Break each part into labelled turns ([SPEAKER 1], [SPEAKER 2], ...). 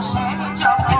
[SPEAKER 1] 谁就可。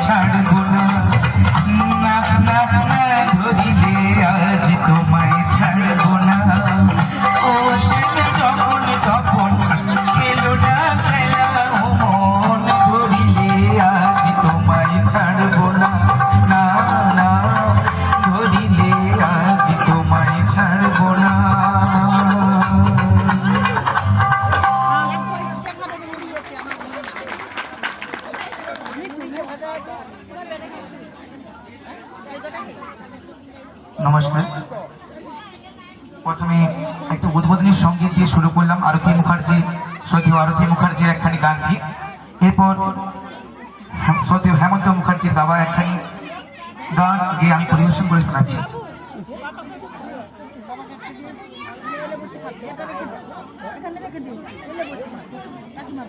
[SPEAKER 1] turning নমস্কার। প্রথমে একটা উদ্বোধনী সংগীত দিয়ে শুরু করলাম, আরতি মুখার্জি সতীয় আরতি মুখার্জি একখানি গান দিয়ে এরপর সতীয় হেমন্ত মুখার্জির গাওয়া একখানি গান গিয়ে আমি পরিবেশন করে শোনাচ্ছি।
[SPEAKER 2] এখানে রেখে দিন এলে বসে কাকিমার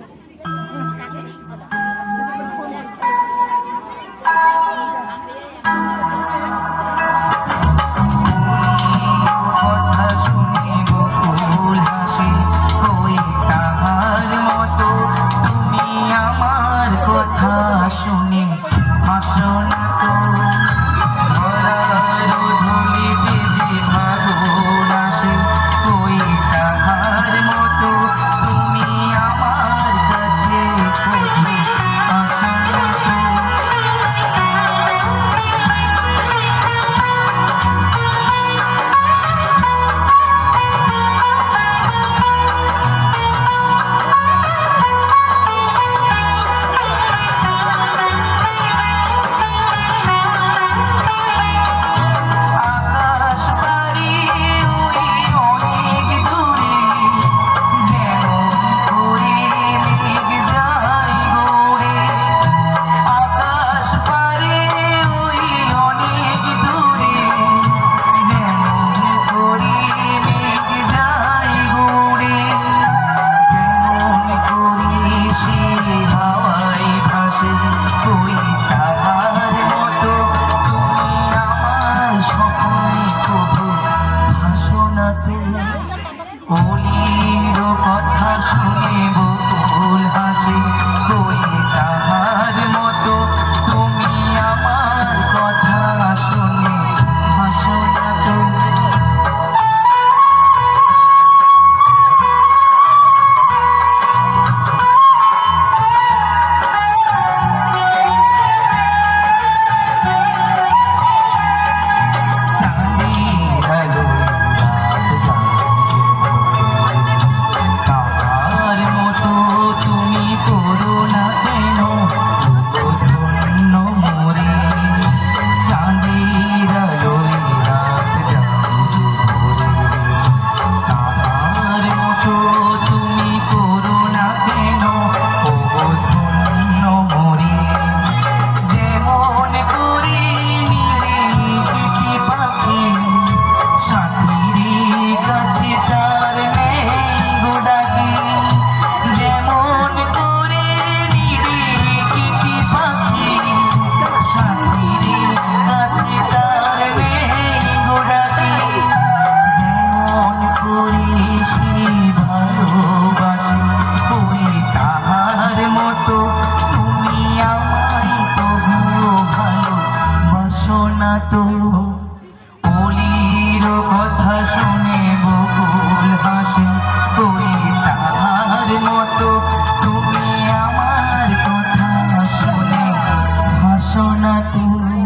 [SPEAKER 1] know